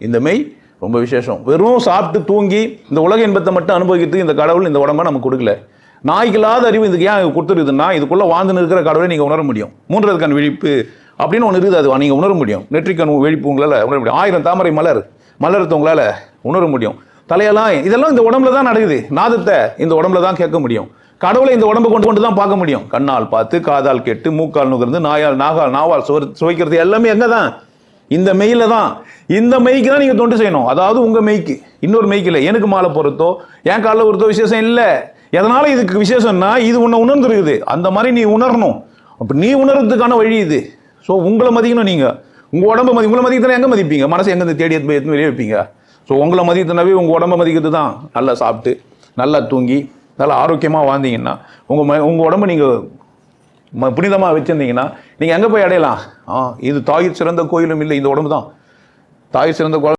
இந்த மெய் ரொம்ப விசேஷம். வெறும் சாப்பிட்டு தூங்கி இந்த உலக இன்பத்தை மட்டும் அனுபவிக்கிறதுக்கு இந்த கடவுள் இந்த உடம்ப நமக்கு கொடுக்கல. நாய்க்கில்லாத அறிவு இதுக்கு ஏன் கொடுத்துருக்குதுன்னா இதுக்குள்ளே வாழ்ந்து இருக்கிற கடவுளை நீங்கள் உணர முடியும். மூன்றது கண் விழிப்பு அப்படின்னு ஒன்று இருக்குது. அது நீங்கள் உணர முடியும். நெற்றிக்கண் விழிப்பு உங்களால் உணர முடியும். ஆயிரம் தாமரை மலர் மலரத்தை உங்களால் உணர முடியும். தலையெல்லாம் இதெல்லாம் இந்த உடம்புல தான் நடக்குது. நாதத்தை இந்த உடம்புல தான் கேட்க முடியும். கடவுளை இந்த உடம்பு கொண்டு கொண்டு தான் பார்க்க முடியும். கண்ணால் பார்த்து காதால் கேட்டு மூக்கால் நுகர்ந்து நாயால் நாகால் நாவால் சுவை சுவைக்கிறது எல்லாமே எங்கே தான் இந்த மெயில தான். இந்த மெய்க்கு தான் நீங்கள் தொண்டு செய்யணும். அதாவது உங்கள் மெய்க்கு இன்னொரு மெய்க்கு இல்லை எனக்கு மாலை பொறுத்தோ என் காலில் பொறுத்தோ விசேஷம் இல்லை. எதனால் இதுக்கு விசேஷம்னா இது உன்னை உணர்ந்துருக்குது. அந்த மாதிரி நீ உணரணும். அப்போ நீ உணர்றதுக்கான வழி இது. ஸோ உங்களை மதிக்கணும் நீங்கள் உங்கள் உடம்ப மதி உங்களை மதிக்கத்தானே எங்கே மதிப்பீங்க? மனசு எங்கே தேடி எடுத்து எடுத்து வெளியே வைப்பீங்க? ஸோ உங்களை மதித்தனாவே உங்கள் உடம்பை மதிக்கிறது தான். நல்லா சாப்பிட்டு நல்லா தூங்கி நல்லா ஆரோக்கியமாக வாழ்ந்தீங்கன்னா உங்கள் ம உங்கள் உடம்ப நீங்கள் புனிதமாக வச்சுருந்தீங்கன்னா நீங்கள் எங்கே போய் அடையலாம். ஆ இது தாயிற் சிறந்த கோயிலும் இல்லை இந்த உடம்பு தான் தாய் சிறந்த